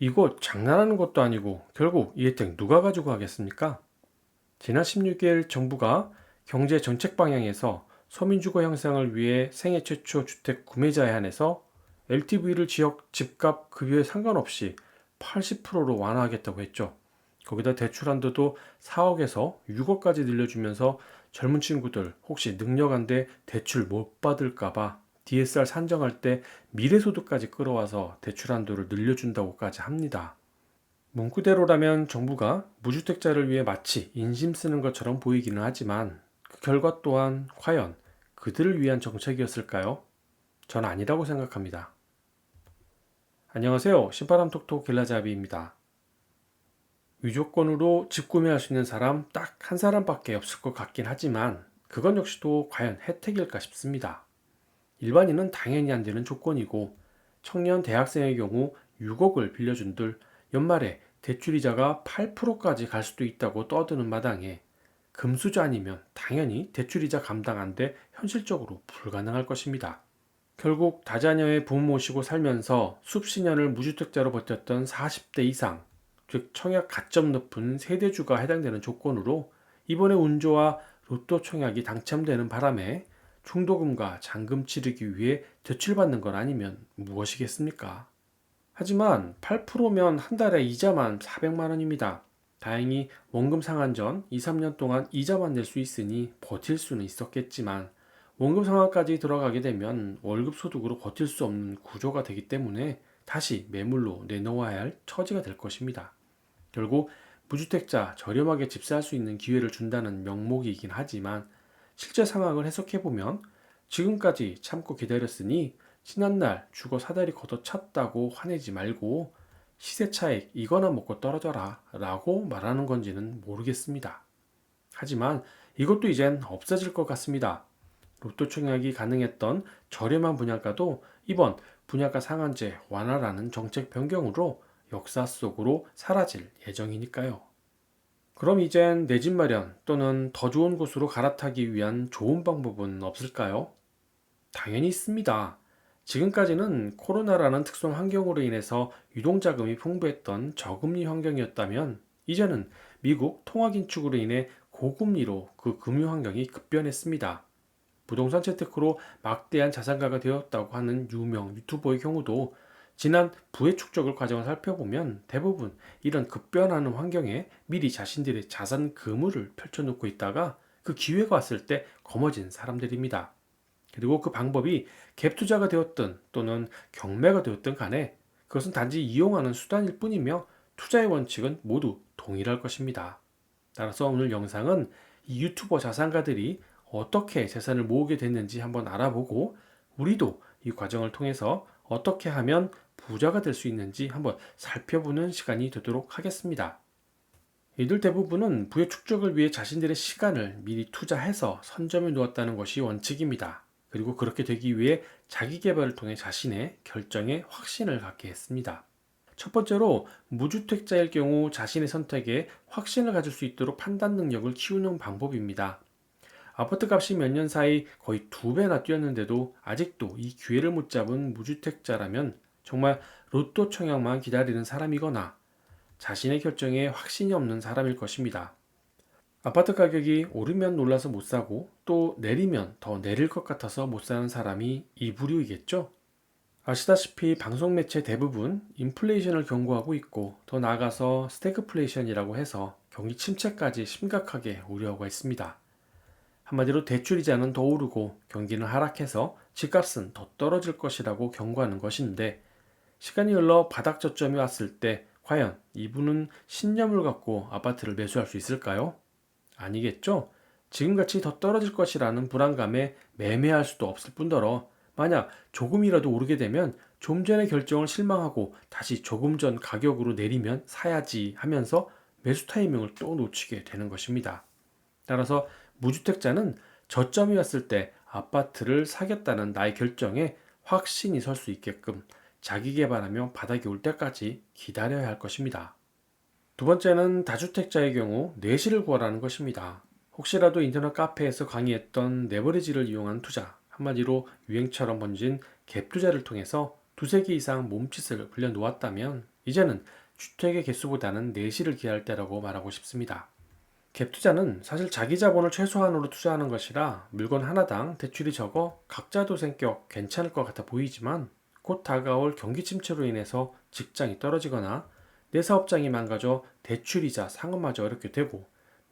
이거 장난하는 것도 아니고 결국 이 혜택 누가 가지고 가겠습니까? 지난 16일 정부가 경제 정책 방향에서 서민주거 형성을 위해 생애 최초 주택 구매자에 한해서 LTV를 지역 집값 급여에 상관없이 80%로 완화하겠다고 했죠. 거기다 대출 한도도 4억에서 6억까지 늘려주면서 젊은 친구들 혹시 능력 안돼 대출 못 받을까봐 DSR 산정할 때 미래소득까지 끌어와서 대출 한도를 늘려준다고까지 합니다. 문구대로라면 정부가 무주택자를 위해 마치 인심 쓰는 것처럼 보이기는 하지만 그 결과 또한 과연 그들을 위한 정책이었을까요? 전 아니라고 생각합니다. 안녕하세요. 신바람 톡톡 길라잡이입니다. 위조건으로 집 구매할 수 있는 사람 딱 한 사람밖에 없을 것 같긴 하지만 그건 역시도 과연 혜택일까 싶습니다. 일반인은 당연히 안 되는 조건이고 청년 대학생의 경우 6억을 빌려준 들 연말에 대출이자가 8%까지 갈 수도 있다고 떠드는 마당에 금수저 아니면 당연히 대출이자 감당 안 돼 현실적으로 불가능할 것입니다. 결국 다자녀의 부모 모시고 살면서 수십 년을 무주택자로 버텼던 40대 이상, 즉 청약 가점 높은 세대주가 해당되는 조건으로 이번에 운 좋아 로또 청약이 당첨되는 바람에 중도금과 잔금 치르기 위해 대출받는 건 아니면 무엇이겠습니까? 하지만 8%면 한 달에 이자만 400만 원입니다. 다행히 원금 상한 전 2, 3년 동안 이자만 낼 수 있으니 버틸 수는 있었겠지만 원금 상환까지 들어가게 되면 월급 소득으로 버틸 수 없는 구조가 되기 때문에 다시 매물로 내놓아야 할 처지가 될 것입니다. 결국 무주택자 저렴하게 집살수 있는 기회를 준다는 명목이긴 하지만 실제 상황을 해석해 보면 지금까지 참고 기다렸으니 지난날 죽어 사다리 걷어찼다고 화내지 말고 시세 차익 이거나 먹고 떨어져라 라고 말하는 건지는 모르겠습니다. 하지만 이것도 이젠 없어질 것 같습니다. 로또 청약이 가능했던 저렴한 분양가도 이번 분양가 상한제 완화라는 정책 변경으로 역사 속으로 사라질 예정이니까요. 그럼 이젠 내 집 마련 또는 더 좋은 곳으로 갈아타기 위한 좋은 방법은 없을까요? 당연히 있습니다. 지금까지는 코로나라는 특殊환경으로 인해서 유동자금이 풍부했던 저금리 환경이었다면 이제는 미국 통화긴축으로 인해 고금리로 그 금융 환경이 급변했습니다. 부동산 재테크로 막대한 자산가가 되었다고 하는 유명 유튜버의 경우도 지난 부의 축적을 과정을 살펴보면 대부분 이런 급변하는 환경에 미리 자신들의 자산 그물을 펼쳐놓고 있다가 그 기회가 왔을 때 거머쥔 사람들입니다. 그리고 그 방법이 갭 투자가 되었든 또는 경매가 되었든 간에 그것은 단지 이용하는 수단일 뿐이며 투자의 원칙은 모두 동일할 것입니다. 따라서 오늘 영상은 이 유튜버 자산가들이 어떻게 재산을 모으게 됐는지 한번 알아보고 우리도 이 과정을 통해서 어떻게 하면 부자가 될 수 있는지 한번 살펴보는 시간이 되도록 하겠습니다. 이들 대부분은 부의 축적을 위해 자신들의 시간을 미리 투자해서 선점해 놓았다는 것이 원칙입니다. 그리고 그렇게 되기 위해 자기 개발을 통해 자신의 결정에 확신을 갖게 했습니다. 첫 번째로 무주택자일 경우 자신의 선택에 확신을 가질 수 있도록 판단 능력을 키우는 방법입니다. 아파트 값이 몇 년 사이 거의 두 배나 뛰었는데도 아직도 이 기회를 못 잡은 무주택자라면 정말 로또 청약만 기다리는 사람이거나 자신의 결정에 확신이 없는 사람일 것입니다. 아파트 가격이 오르면 놀라서 못 사고 또 내리면 더 내릴 것 같아서 못 사는 사람이 이 부류이겠죠? 아시다시피 방송 매체 대부분 인플레이션을 경고하고 있고 더 나아가서 스태그플레이션이라고 해서 경기 침체까지 심각하게 우려하고 있습니다. 한마디로 대출이자는 더 오르고 경기는 하락해서 집값은 더 떨어질 것이라고 경고하는 것인데 시간이 흘러 바닥 저점이 왔을 때 과연 이분은 신념을 갖고 아파트를 매수할 수 있을까요? 아니겠죠? 지금같이 더 떨어질 것이라는 불안감에 매매할 수도 없을 뿐더러 만약 조금이라도 오르게 되면 좀 전의 결정을 실망하고 다시 조금 전 가격으로 내리면 사야지 하면서 매수 타이밍을 또 놓치게 되는 것입니다. 따라서 무주택자는 저점이 왔을 때 아파트를 사겠다는 나의 결정에 확신이 설 수 있게끔 자기 개발하며 바닥이 올 때까지 기다려야 할 것입니다. 두 번째는 다주택자의 경우 내실을 구하라는 것입니다. 혹시라도 인터넷 카페에서 강의했던 레버리지를 이용한 투자, 한마디로 유행처럼 번진 갭 투자를 통해서 두세 개 이상 몸짓을 굴려 놓았다면 이제는 주택의 개수보다는 내실을 기할 때라고 말하고 싶습니다. 갭 투자는 사실 자기 자본을 최소한으로 투자하는 것이라 물건 하나당 대출이 적어 각자도 생격 괜찮을 것 같아 보이지만 곧 다가올 경기 침체로 인해서 직장이 떨어지거나 내 사업장이 망가져 대출이자 상환마저 어렵게 되고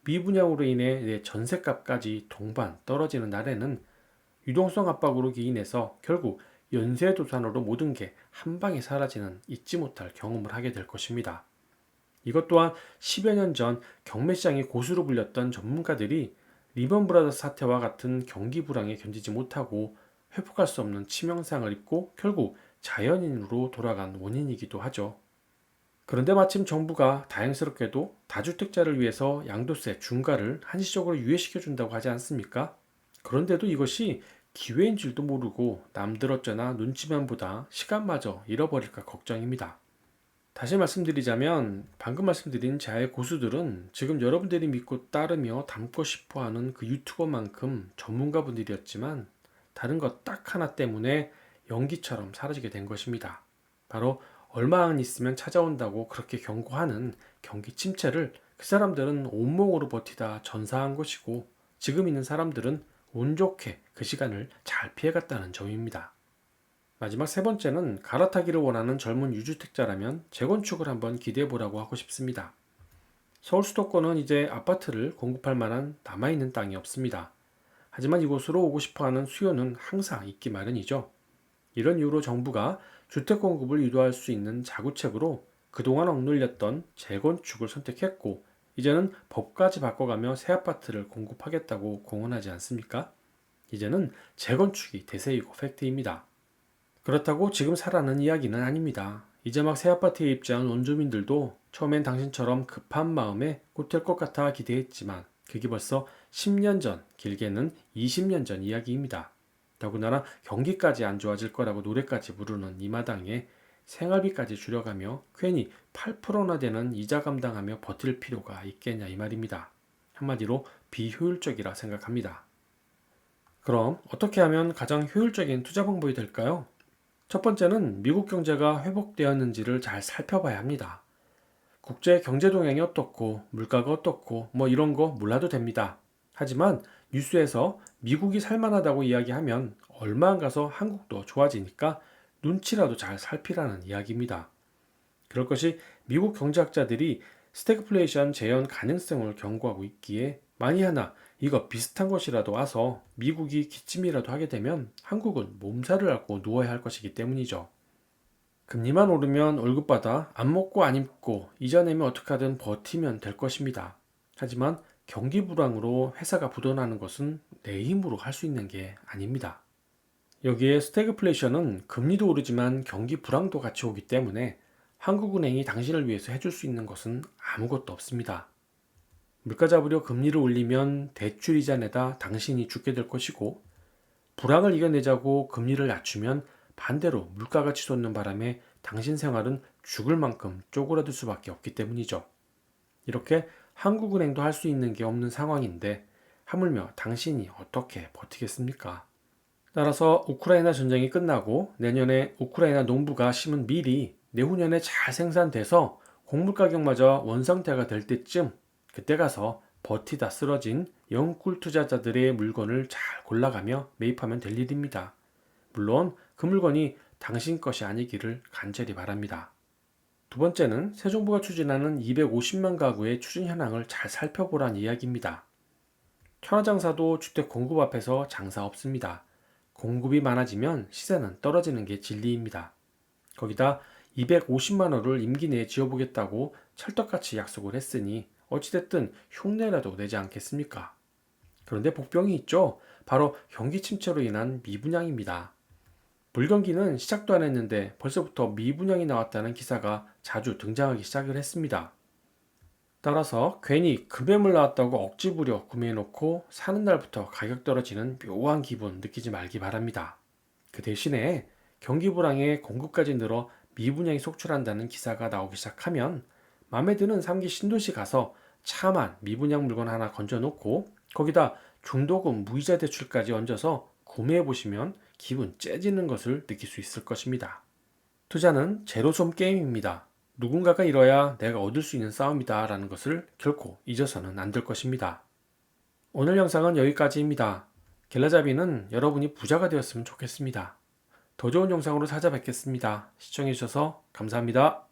미분양으로 인해 내 전셋값까지 동반 떨어지는 날에는 유동성 압박으로 기인해서 결국 연쇄도산으로 모든 게 한 방에 사라지는 잊지 못할 경험을 하게 될 것입니다. 이것 또한 10여 년 전 경매시장이 고수로 불렸던 전문가들이 리번 브라더스 사태와 같은 경기 불황에 견디지 못하고 회복할 수 없는 치명상을 입고 결국 자연인으로 돌아간 원인이기도 하죠. 그런데 마침 정부가 다행스럽게도 다주택자를 위해서 양도세 중과를 한시적으로 유예시켜 준다고 하지 않습니까? 그런데도 이것이 기회인 줄도 모르고 남들 어쩌나 눈치만 보다 시간마저 잃어버릴까 걱정입니다. 다시 말씀드리자면 방금 말씀드린 자의 고수들은 지금 여러분들이 믿고 따르며 닮고 싶어 하는 그 유튜버만큼 전문가분들이었지만 다른 것 딱 하나 때문에 연기처럼 사라지게 된 것입니다. 바로 얼마 안 있으면 찾아온다고 그렇게 경고하는 경기 침체를 그 사람들은 온몸으로 버티다 전사한 것이고 지금 있는 사람들은 운 좋게 그 시간을 잘 피해갔다는 점입니다. 마지막 세 번째는 갈아타기를 원하는 젊은 유주택자라면 재건축을 한번 기대해 보라고 하고 싶습니다. 서울 수도권은 이제 아파트를 공급할 만한 남아있는 땅이 없습니다. 하지만 이곳으로 오고 싶어 하는 수요는 항상 있기 마련이죠. 이런 이유로 정부가 주택 공급을 유도할 수 있는 자구책으로 그동안 억눌렸던 재건축을 선택했고 이제는 법까지 바꿔가며 새 아파트를 공급하겠다고 공언하지 않습니까? 이제는 재건축이 대세이고 팩트입니다. 그렇다고 지금 사라는 이야기는 아닙니다. 이제 막 새 아파트에 입주한 원주민들도 처음엔 당신처럼 급한 마음에 꽃될 것 같아 기대했지만 그게 벌써 10년 전, 길게는 20년 전 이야기입니다. 더구나 경기까지 안 좋아질 거라고 노래까지 부르는 이 마당에 생활비까지 줄여가며 괜히 8%나 되는 이자 감당하며 버틸 필요가 있겠냐 이 말입니다. 한마디로 비효율적이라 생각합니다. 그럼 어떻게 하면 가장 효율적인 투자 방법이 될까요? 첫 번째는 미국 경제가 회복되었는지를 잘 살펴봐야 합니다. 국제 경제 동향이 어떻고 물가가 어떻고 뭐 이런 거 몰라도 됩니다. 하지만 뉴스에서 미국이 살만하다고 이야기하면 얼마 안 가서 한국도 좋아지니까 눈치라도 잘 살피라는 이야기입니다. 그럴 것이 미국 경제학자들이 스태그플레이션 재현 가능성을 경고하고 있기에 만이 하나 이거 비슷한 것이라도 와서 미국이 기침이라도 하게 되면 한국은 몸살을 앓고 누워야 할 것이기 때문이죠. 금리만 오르면 월급 받아 안 먹고 안 입고 이자 내면 어떻게든 버티면 될 것입니다. 하지만 경기 불황으로 회사가 부도나는 것은 내 힘으로 할 수 있는 게 아닙니다. 여기에 스태그플레이션은 금리도 오르지만 경기 불황도 같이 오기 때문에 한국은행이 당신을 위해서 해줄 수 있는 것은 아무것도 없습니다. 물가 잡으려 금리를 올리면 대출 이자 내다 당신이 죽게 될 것이고 불황을 이겨내자고 금리를 낮추면 반대로 물가가 치솟는 바람에 당신 생활은 죽을 만큼 쪼그라들 수밖에 없기 때문이죠. 이렇게 한국은행도 할 수 있는 게 없는 상황인데 하물며 당신이 어떻게 버티겠습니까? 따라서 우크라이나 전쟁이 끝나고 내년에 우크라이나 농부가 심은 밀이 내후년에 잘 생산돼서 곡물 가격마저 원상태가 될 때쯤 그때 가서 버티다 쓰러진 영꿀 투자자들의 물건을 잘 골라가며 매입하면 될 일입니다. 물론 그 물건이 당신 것이 아니기를 간절히 바랍니다. 두 번째는 새 정부가 추진하는 250만 가구의 추진 현황을 잘 살펴보란 이야기입니다. 천하장사도 주택 공급 앞에서 장사 없습니다. 공급이 많아지면 시세는 떨어지는 게 진리입니다. 거기다 250만 원을 임기 내에 지어보겠다고 찰떡같이 약속을 했으니 어찌됐든 흉내라도 내지 않겠습니까? 그런데 복병이 있죠. 바로 경기 침체로 인한 미분양입니다. 불경기는 시작도 안 했는데 벌써부터 미분양이 나왔다는 기사가 자주 등장하기 시작을 했습니다. 따라서 괜히 급매물 나왔다고 억지 부려 구매해놓고 사는 날부터 가격 떨어지는 묘한 기분 느끼지 말기 바랍니다. 그 대신에 경기 불황에 공급까지 늘어 미분양이 속출한다는 기사가 나오기 시작하면 마음에 드는 3기 신도시 가서 차만 미분양 물건 하나 건져놓고 거기다 중도금 무이자 대출까지 얹어서 구매해 보시면 기분 째지는 것을 느낄 수 있을 것입니다. 투자는 제로섬 게임입니다. 누군가가 잃어야 내가 얻을 수 있는 싸움이다 라는 것을 결코 잊어서는 안 될 것입니다. 오늘 영상은 여기까지입니다. 겔라잡이는 여러분이 부자가 되었으면 좋겠습니다. 더 좋은 영상으로 찾아뵙겠습니다. 시청해주셔서 감사합니다.